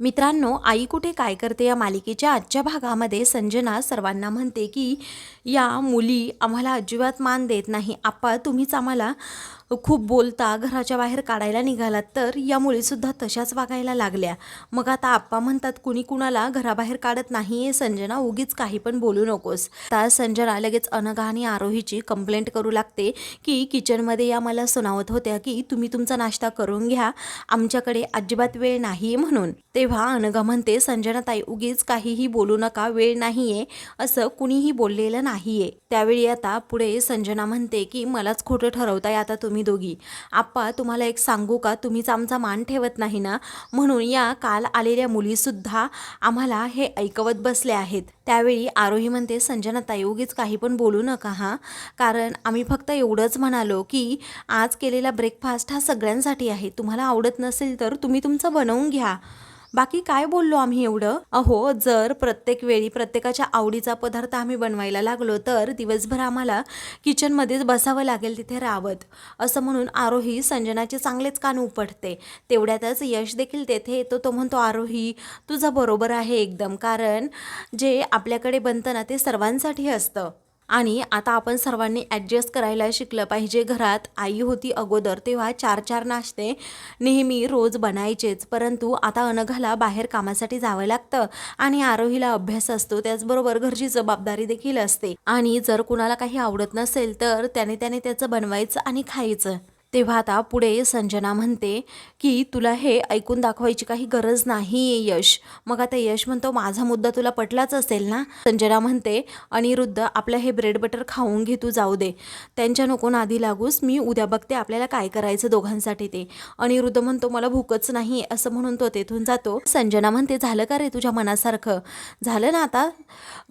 मित्रांनो आई कुठे काय करते या मालिकेच्या आजच्या भागामध्ये संजना सर्वांना म्हणते की या मुली आम्हाला अजिबात मान देत नाही. आप्पा तुम्हीच आम्हाला खूप बोलता घराच्या बाहेर काढायला निघालात तर या मुलीसुद्धा तशाच वागायला लागल्या. मग आता आप्पा म्हणतात कुणी कुणाला घराबाहेर काढत नाही आहे संजना उगीच काही पण बोलू नकोस. आता संजना लगेच अनघा आणि आरोहीची कंप्लेंट करू लागते की किचनमध्ये या मला सुनावत होत्या की तुम्ही तुमचा नाश्ता करून घ्या आमच्याकडे अजिबात वेळ नाही आहे म्हणून. तेव्हा अनघा म्हणते संजना ताई उगीच काहीही बोलू नका वेळ नाही आहे असं कुणीही बोललेलं नाही आहे त्यावेळी आता पुढे संजना म्हणते की मलाच खोटं ठरवताय आता तुम्ही दोघी. आप्पा तुम्हाला एक सांगू का? तुम्हीच आमचा मान ठेवत नाही ना? म्हणून या काल आलेल्या मुलीसुद्धा आम्हाला हे ऐकवत बसले आहेत. त्यावेळी आरोही म्हणते संजनाताई उगीच काही पण बोलू नका हां. कारण आम्ही फक्त एवढंच म्हणालो की आज केलेला ब्रेकफास्ट हा सगळ्यांसाठी आहे. तुम्हाला आवडत नसेल तर तुम्ही तुमचं बनवून घ्या. बाकी काय बोललो आम्ही एवढं? अहो जर प्रत्येक वेळी प्रत्येकाच्या आवडीचा पदार्थ आम्ही बनवायला लागलो तर दिवसभर आम्हाला किचनमध्येच बसावं लागेल तिथे रावत. असं म्हणून आरोही संजनाचे चांगलेच कान उपटते. तेवढ्यातच यश देखील तेथे येतो तो म्हणतो आरोही तुझं बरोबर आहे एकदम कारण जे आपल्याकडे बनतं ना ते सर्वांसाठी असतं. आणि आता आपण सर्वांनी ॲडजस्ट करायला शिकलं पाहिजे. घरात आई होती अगोदर तेव्हा चार चार नाश्ते नेहमी रोज बनायचेच. परंतु आता अनघाला बाहेर कामासाठी जावं लागतं आणि आरोहीला अभ्यास असतो. त्याचबरोबर घरची जबाबदारी देखील असते. आणि जर कुणाला काही आवडत नसेल तर त्याने त्याने त्याचं बनवायचं आणि खायचं. तेव्हा आता पुढे संजना म्हणते की तुला हे ऐकून दाखवायची काही गरज नाही आहे यश. मग आता यश म्हणतो माझा मुद्दा तुला पटलाच असेल ना? संजना म्हणते अनिरुद्ध आपलं हे ब्रेड बटर खाऊन घे तू जाऊ दे. त्यांच्या नको नादी लागूस मी उद्या बघते आपल्याला काय करायचं दोघांसाठी ते. अनिरुद्ध म्हणतो मला भूकच नाही असं म्हणून तो तेथून जातो. संजना म्हणते झालं का रे तुझ्या मनासारखं? झालं ना आता?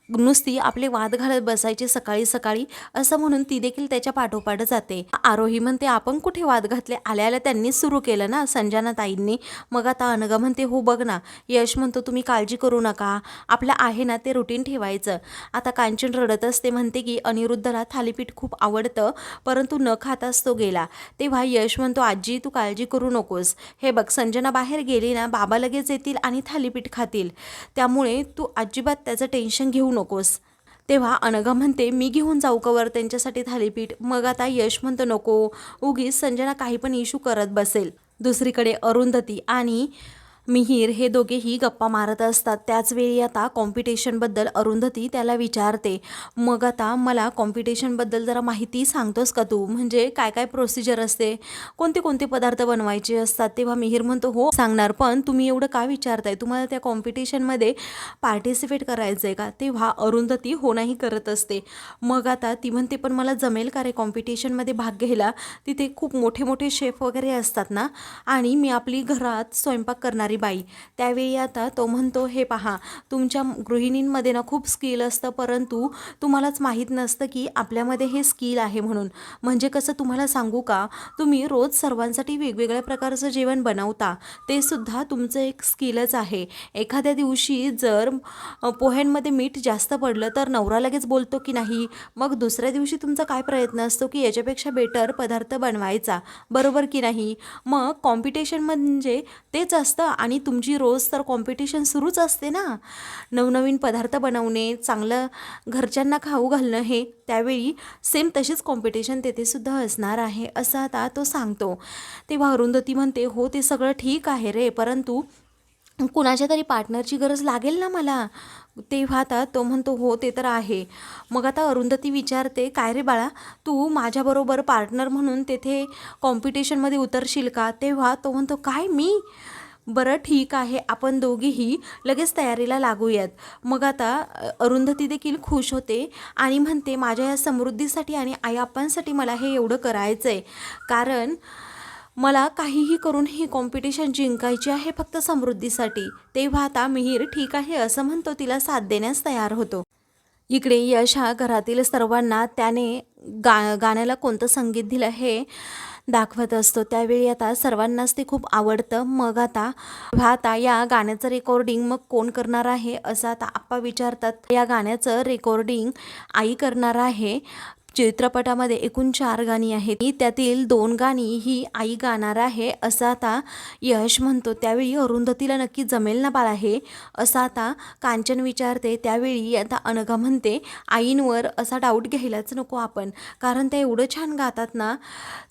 नुसती आपले वाद घालत बसायचे सकाळी सकाळी असं म्हणून ती देखील त्याच्या पाठोपाठ जाते. आरोही म्हणते आपण कुठे वाद घातले? आल्या आल्या त्यांनीच सुरू केलं ना संजना ताईंनी मग आता अनघा म्हणते हो बघ ना. यश म्हणतो तुम्ही काळजी करू नका. आपलं आहे ना ते रुटीन ठेवायचं. आता कांचन रडत असते म्हणते की अनिरुद्धला थालीपीठ खूप आवडतं परंतु न खाताच तो गेला. तेव्हा यश म्हणतो आजी तू काळजी करू नकोस. हे बघ संजना बाहेर गेली ना बाबा लगेच येतील आणि थालीपीठ खातील. त्यामुळे तू अजिबात त्याचं टेन्शन घेऊ नकोस. तेव्हा अनघा म्हणते मी घेऊन जाऊ कवर त्यांच्यासाठी थालीपीठ. मग आता यश म्हणतो नको उगीच संजना काही पण इशू करत बसेल. दुसरीकडे अरुंधती आणि मिहीर हे दोघेही गप्पा मारत असतात. त्याचवेळी आता कॉम्पिटिशनबद्दल अरुंधती त्याला विचारते. मग आता मला कॉम्पिटिशनबद्दल जरा माहिती सांगतोस का तू? म्हणजे काय काय प्रोसिजर असते? कोणते कोणते पदार्थ बनवायचे असतात? तेव्हा मिहीर म्हणतो हो सांगणार. पण तुम्ही एवढं का विचारताय? तुम्हाला त्या कॉम्पिटिशनमध्ये पार्टिसिपेट करायचं आहे का? तेव्हा अरुंधती हो नाही करत असते. मग आता ती म्हणते पण मला जमेल का रे कॉम्पिटिशनमध्ये भाग घ्यायला? तिथे खूप मोठे मोठे शेफ वगैरे असतात ना? आणि मी आपली घरात स्वयंपाक करणारी बाई. त्यावेळी आता तो म्हणतो हे पहा तुमच्या गृहिणींमध्ये ना खूप स्किल असतं परंतु तुम्हालाच माहीत नसतं की आपल्यामध्ये हे स्किल आहे म्हणून. म्हणजे कसं तुम्हाला सांगू का? तुम्ही रोज सर्वांसाठी वेगवेगळ्या प्रकारचं जेवण बनवता. ते सुद्धा तुमचं एक स्किलच आहे. एखाद्या दिवशी जर पोह्यांमध्ये मीठ जास्त पडलं तर नवरा लगेच बोलतो की नाही. मग दुसऱ्या दिवशी तुमचा काय प्रयत्न असतो की याच्यापेक्षा बेटर पदार्थ बनवायचा. बरोबर की नाही? मग कॉम्पिटिशन म्हणजे तेच असतं आणि तुमची रोज तर कॉम्पिटिशन सुरूच असते ना. नवनवीन पदार्थ बनवणे चांगलं घरच्यांना खाऊ घालणं हे त्यावेळी सेम तशीच कॉम्पिटिशन तेथेसुद्धा असणार आहे असं आता तो सांगतो. तेव्हा अरुंधती म्हणते हो ते सगळं ठीक आहे रे परंतु कुणाच्या तरी पार्टनरची गरज लागेल ना मला? तेव्हा आता तो म्हणतो हो ते तर आहे. मग आता अरुंधती विचारते काय रे बाळा तू माझ्याबरोबर पार्टनर म्हणून तेथे कॉम्पिटिशनमध्ये उतरशील का? तेव्हा तो म्हणतो काय मी? बरं ठीक आहे. आपण दोघीही लगेच तयारीला लागूयात. मग आता अरुंधती देखील खुश होते आणि म्हणते माझ्या या समृद्धीसाठी आणि आई आप्पांसाठी मला हे एवढं करायचं आहे कारण मला काहीही करून ही कॉम्पिटिशन जिंकायची आहे फक्त समृद्धीसाठी. तेव्हा आता मिहीर ठीक आहे असं म्हणतो तिला साथ देण्यास तयार होतो. इकडे यश हा घरातील सर्वांना त्याने गा गाण्याला कोणतं संगीत दिलं हे दाखवत असतो. त्यावेळी आता सर्वांनाच ते खूप आवडतं. मग आता आता या गाण्याचं रेकॉर्डिंग मग कोण करणार आहे? असं आता आप्पा विचारतात. या गाण्याचं रेकॉर्डिंग आई करणार आहे. चित्रपटामध्ये एकूण चार गाणी आहेत. त्यातील दोन गाणी ही आई गाणार आहे असं आता यश म्हणतो. त्यावेळी अरुंधतीला नक्की जमेल ना बाळा हे असं आता कांचन विचारते. त्यावेळी आता अनघा म्हणते आईंवर असा डाऊट घ्यायलाच नको आपण. कारण ते एवढं छान गातात ना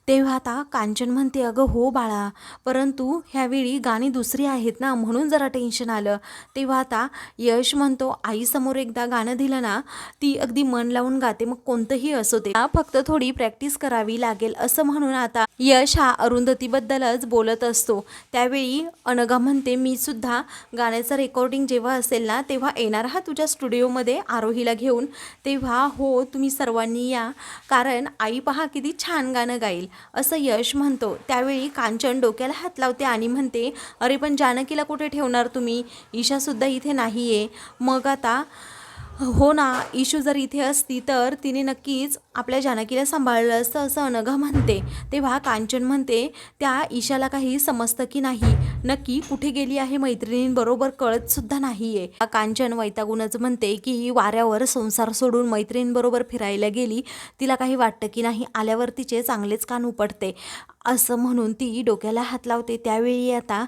तेव्हा आता कांचन म्हणते अगं हो बाळा परंतु ह्यावेळी गाणी दुसरी आहेत ना म्हणून जरा टेन्शन आलं. तेव्हा आता यश म्हणतो आईसमोर एकदा गाणं दिलं ना ती अगदी मन लावून गाते मग कोणतंही असं ते फक्त थोडी प्रॅक्टिस करावी लागेल असं म्हणून आता यश हा अरुंधतीबद्दलच बोलत असतो. त्यावेळी अनघा म्हणते मी सुद्धा गाण्याचं रेकॉर्डिंग जेव्हा असेल ना तेव्हा येणार हा तुझ्या स्टुडिओमध्ये आरोहीला घेऊन. तेव्हा हो तुम्ही सर्वांनी या. कारण आई पहा किती छान गाणं गाईल. असं यश म्हणतो. त्यावेळी कांचन डोक्याला हात लावते आणि म्हणते अरे पण जानकीला कुठे ठेवणार तुम्ही? ईशासुद्धा इथे नाही आहे मग आता हो ना इशू जर इथे असती तर तिने नक्कीच आपल्या जानकीला सांभाळलं असतं असं अनघा म्हणते. तेव्हा कांचन म्हणते त्या ईशाला काही समजतं की नाही? नक्की कुठे गेली आहे मैत्रिणींबरोबर कळत सुद्धा नाही आहे कांचन वैतागूनच म्हणते की ही वाऱ्यावर संसार सोडून मैत्रिणींबरोबर फिरायला गेली. तिला काही वाटतं की नाही आल्यावर तिचे चांगलेच कान उपटते. असं म्हणून ती डोक्याला हात लावते. त्यावेळी आता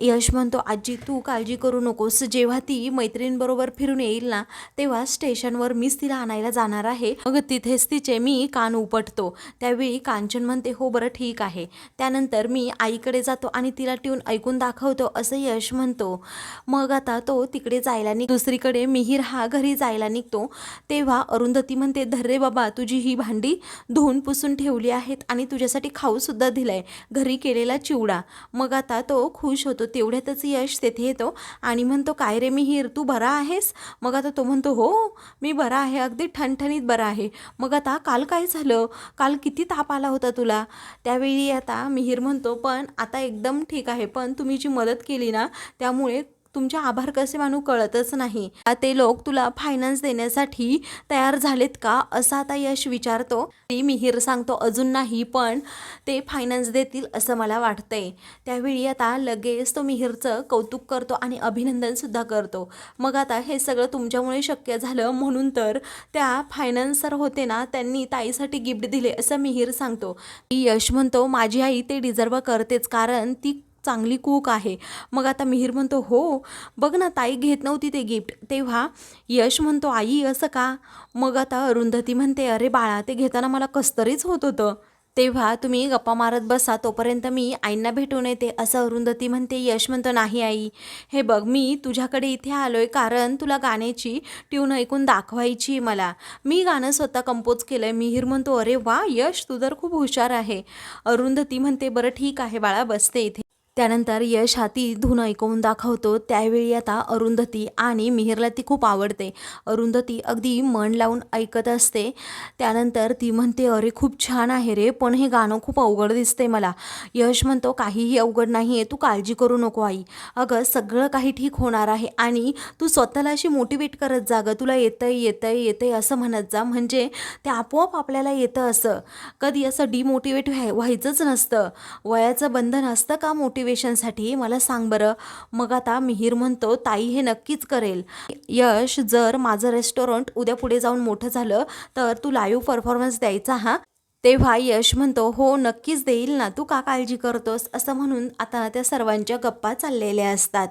यश म्हणतो आजी तू काळजी करू नकोस. जेव्हा ती मैत्रिणींबरोबर फिरून येईल ना तेव्हा स्टेशनवर मीच तिला आणायला जाणार आहे. मग तिथेच तिचे मी कान उपटतो. त्यावेळी कांचन म्हणते हो बरं ठीक आहे. त्यानंतर मी आईकडे जातो आणि तिला ट्यून ऐकून दाखवतो असं यश म्हणतो. मग आता तो तिकडे जायला निघ दुसरीकडे मिहीर हा घरी जायला निघतो. तेव्हा अरुंधती म्हणते धर्रे बाबा तुझी ही भांडी धुवून पुसून ठेवली आहेत आणि तुझ्यासाठी खाऊसुद्धा दिलाय. घरी केलेला चिवडा. मग आता तो खुश होतो तेवढ्यातच यश तेथे येतो. आणि म्हणतो काय रे मिहीर तू बरा आहेस? मग आता तो म्हणतो हो मी बरा आहे. अगदी ठणठणीत बरा आहे. मग आता काल काय झालं? काल किती ताप आला होता तुला? त्यावेळी आता मिहीर म्हणतो पण आता एकदम ठीक आहे. पण तुम्ही जी मदत केली ना त्यामुळे तुमचे आभार कसे मानू कळतच नाही. ते लोक तुला फायनान्स देण्यासाठी तयार झालेत का? असा आता यश विचारतो. ती मिहीर सांगतो अजून नाही पण ते फायनान्स देतील असं मला वाटतंय. त्यावेळी आता लगेच तो मिहीरचं कौतुक करतो आणि अभिनंदन सुद्धा करतो. मग आता हे सगळं तुमच्यामुळे शक्य झालं म्हणून तर त्या फायनान्सर होते ना त्यांनी ताईसाठी गिफ्ट दिले असं मिहीर सांगतो. यश म्हणतो माझी आई ते डिझर्व करतेच कारण ती चांगली कूक आहे. मग आता मिहीर म्हणतो हो बघ ना ताई घेत नव्हती ते गिफ्ट तेव्हा यश म्हणतो आई असं का? मग आता अरुंधती म्हणते अरे बाळा ते घेताना मला कसतरीच होत होतं. तेव्हा तुम्ही गप्पा मारत बसा तोपर्यंत मी आईंना भेटून येते असं अरुंधती म्हणते यश म्हणतो नाही आई. हे बघ मी तुझ्याकडे इथे आलो आहे कारण तुला गाण्याची ट्यून ऐकून दाखवायची मला. मी गाणं स्वतः कंपोज केलं आहे मिहीर म्हणतो अरे वा यश तू तर खूप हुशार आहे. अरुंधती म्हणते बरं ठीक आहे बाळा बसते इथे. त्यानंतर यश हाती धून ऐकवून दाखवतो. त्यावेळी आता अरुंधती आणि मिहिरला ती खूप आवडते. अरुंधती अगदी मन लावून ऐकत असते. त्यानंतर ती म्हणते अरे खूप छान आहे रे पण हे गाणं खूप अवघड दिसते मला. यश म्हणतो काहीही अवघड नाही आहे तू काळजी करू नको आई. अगं सगळं काही ठीक होणार आहे आणि तू स्वतःला अशी मोटिवेट करत जा गं. तुला येतंय येतंय येतंय असं म्हणत जा. म्हणजे ते आपोआप आपल्याला येतं असं. कधी असं डिमोटिवेट व्हाय व्हायचंच नसतं. वयाचं बंधन असतं का मोटिवेशनसाठी मला सांग बरं. मग आता मिहीर म्हणतो ताई हे नक्कीच करेल. यश जर माझं रेस्टॉरंट उद्या पुढे जाऊन मोठं झालं तर तू लाईव्ह परफॉर्मन्स द्यायचा हा? तेव्हा यश म्हणतो हो नक्कीच देईल ना. तू का काळजी करतोस? असं म्हणून आता त्या सर्वांच्या गप्पा चाललेल्या असतात.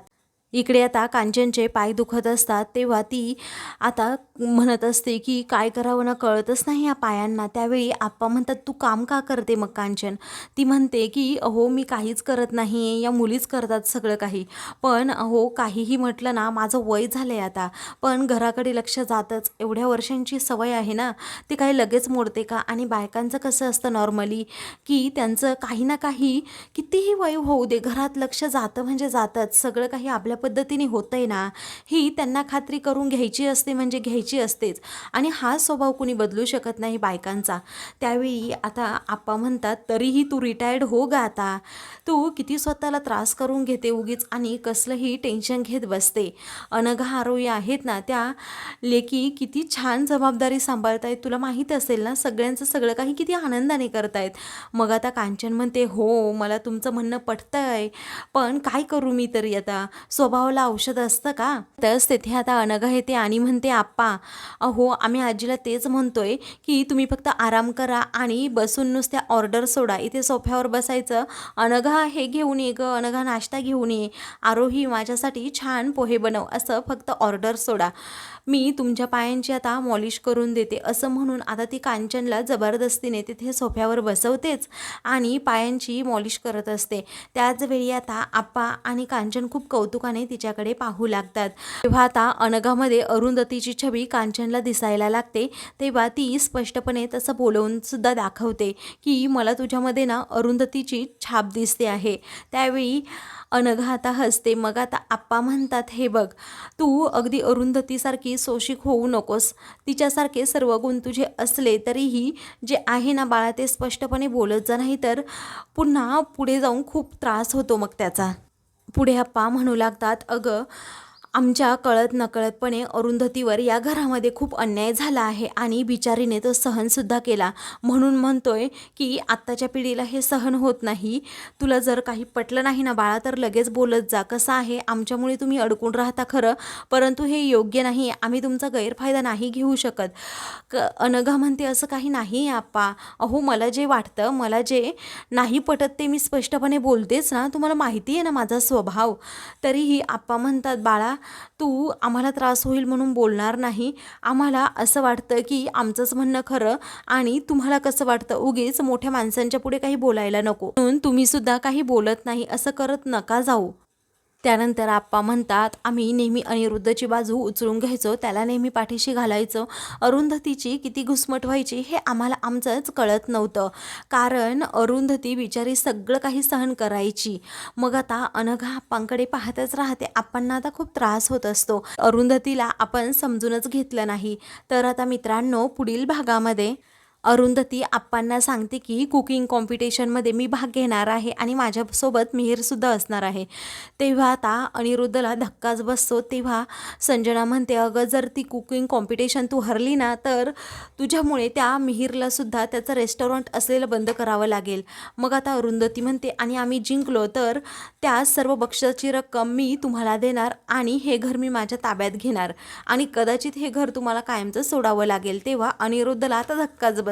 इकडे आता कांचनचे पाय दुखत असतात तेव्हा ती आता म्हणत असते की काय करावं ना कळतच नाही या पायांना. त्यावेळी आप्पा म्हणतात तू काम का करते मग कांचन? ती म्हणते की अहो मी काहीच करत नाही या मुलीच करतात सगळं काही. पण अहो काहीही म्हटलं ना माझं वय झालं आहे आता. पण घराकडे लक्ष जातच. एवढ्या वर्षांची सवय आहे ना ते काही लगेच मोडते का? आणि बायकांचं कसं असतं नॉर्मली की त्यांचं काही ना काही कितीही वय होऊ दे घरात लक्ष जातं म्हणजे जातंच. सगळं काही आपल्या पद्धतीने होतं आहे ना. ही त्यांना खात्री करून घ्यायची असते म्हणजे घ्यायची असतेच. आणि हा स्वभाव कुणी बदलू शकत नाही बायकांचा. त्यावेळी आता आप्पा म्हणतात तरीही तू रिटायर्ड हो गा आता. तू किती स्वतःला त्रास करून घेते उगीच आणि कसलंही टेन्शन घेत बसते. अनघा आरोही आहेत ना त्या लेकी किती छान जबाबदारी सांभाळतायत. तुला माहीत असेल ना सगळ्यांचं सगळं काही किती आनंदाने करतायत. मग आता कांचन म्हणते हो मला तुमचं म्हणणं पटतं आहे पण काय करू मी तरी आता? स्वभावाला औषध असतं का? तरच तेथे आता अनघा येते आणि म्हणते आप्पा का अहो आम्ही आजीला तेच म्हणतोय की तुम्ही फक्त आराम करा आणि बसून नुसत्या ऑर्डर सोडा. इथे सोफ्यावर बसायचं. अनघा हे घेऊन ये ग. अनघा नाश्ता घेऊन ये. आरोही माझ्यासाठी छान पोहे बनव. असं फक्त ऑर्डर सोडा. मी तुमच्या पायांची आता मॉलिश करून देते. असं म्हणून आता ती कांचनला जबरदस्तीने तिथे सोफ्यावर बसवतेच आणि पायांची मॉलिश करत असते. त्याचवेळी आता आप्पा आणि कांचन खूप कौतुकाने तिच्याकडे पाहू लागतात. तेव्हा आता अनघामध्ये अरुंधतीची छबी कांचनला दिसायला लागते तेव्हा ती स्पष्टपणे तसं बोलवून सुद्धा दाखवते की मला तुझ्यामध्ये ना अरुंधतीची छाप दिसते आहे. त्यावेळी अनघा आता हसते मग आता आप्पा म्हणतात हे बघ तू अगदी अरुंधतीसारखी सोशिक होऊ नकोस. तिच्यासारखे सर्व गुण तुझे असले तरीही जे आहे ना बाळा ते स्पष्टपणे बोलत जा नाही तर पुन्हा पुढे जाऊन खूप त्रास होतो मग त्याचा. पुढे आप्पा म्हणू लागतात अगं आमच्या कळत नकळतपणे अरुंधतीवर या घरामध्ये खूप अन्याय झाला आहे आणि बिचारीने तो सहनसुद्धा केला. म्हणून म्हणतोय की आत्ताच्या पिढीला हे सहन होत नाही. तुला जर काही पटलं नाही ना बाळा तर लगेच बोलत जा. कसं आहे? आमच्यामुळे तुम्ही अडकून राहता खरं? परंतु हे योग्य नाही. आम्ही तुमचा गैरफायदा नाही घेऊ शकत. क अनघा म्हणते असं काही नाही आहे आप्पा. अहो मला जे वाटतं मला जे नाही पटत ते मी स्पष्टपणे बोलतेच ना. तुम्हाला माहिती आहे ना माझा स्वभाव? तरीही आप्पा म्हणतात बाळा तू आम्हाला त्रास होईल म्हणून बोलणार नाही. आम्हाला असं वाटतं की आमचंच म्हणणं खरं आणि तुम्हाला कसं वाटतं? उगीच मोठ्या माणसांच्या पुढे काही बोलायला नको. म्हणून तुम्ही सुद्धा काही बोलत नाही असं करत नका जाऊ. त्यानंतर आप्पा म्हणतात आम्ही नेहमी अनिरुद्धची बाजू उचलून घ्यायचो त्याला नेहमी पाठीशी घालायचो. अरुंधतीची किती घुसमट व्हायची हे आम्हाला आमचंच कळत नव्हतं. कारण अरुंधती बिचारी सगळं काही सहन करायची. मग आता अनघा आप्पांकडे पाहतच राहते. आप्पांना आता खूप त्रास होत असतो. अरुंधतीला आपण समजूनच घेतलं नाही. तर आता मित्रांनो पुढील भागामध्ये अरुंधती आप्पांना सांगते की कुकिंग कॉम्पिटिशनमध्ये मी भाग घेणार आहे आणि माझ्यासोबत मिहीरसुद्धा असणार आहे. तेव्हा आता अनिरुद्धला धक्काच बसतो. तेव्हा संजना म्हणते अगं जर ती कुकिंग कॉम्पिटिशन तू हरली ना तर तुझ्यामुळे त्या मिहीरलासुद्धा त्याचं रेस्टॉरंट असलेलं बंद करावं लागेल. मग आता अरुंधती म्हणते आणि आम्ही जिंकलो तर त्या सर्व बक्षाची रक्कम मी तुम्हाला देणार आणि हे घर मी माझ्या ताब्यात घेणार आणि कदाचित हे घर तुम्हाला कायमचं सोडावं लागेल. तेव्हा अनिरुद्धला आता धक्काच बस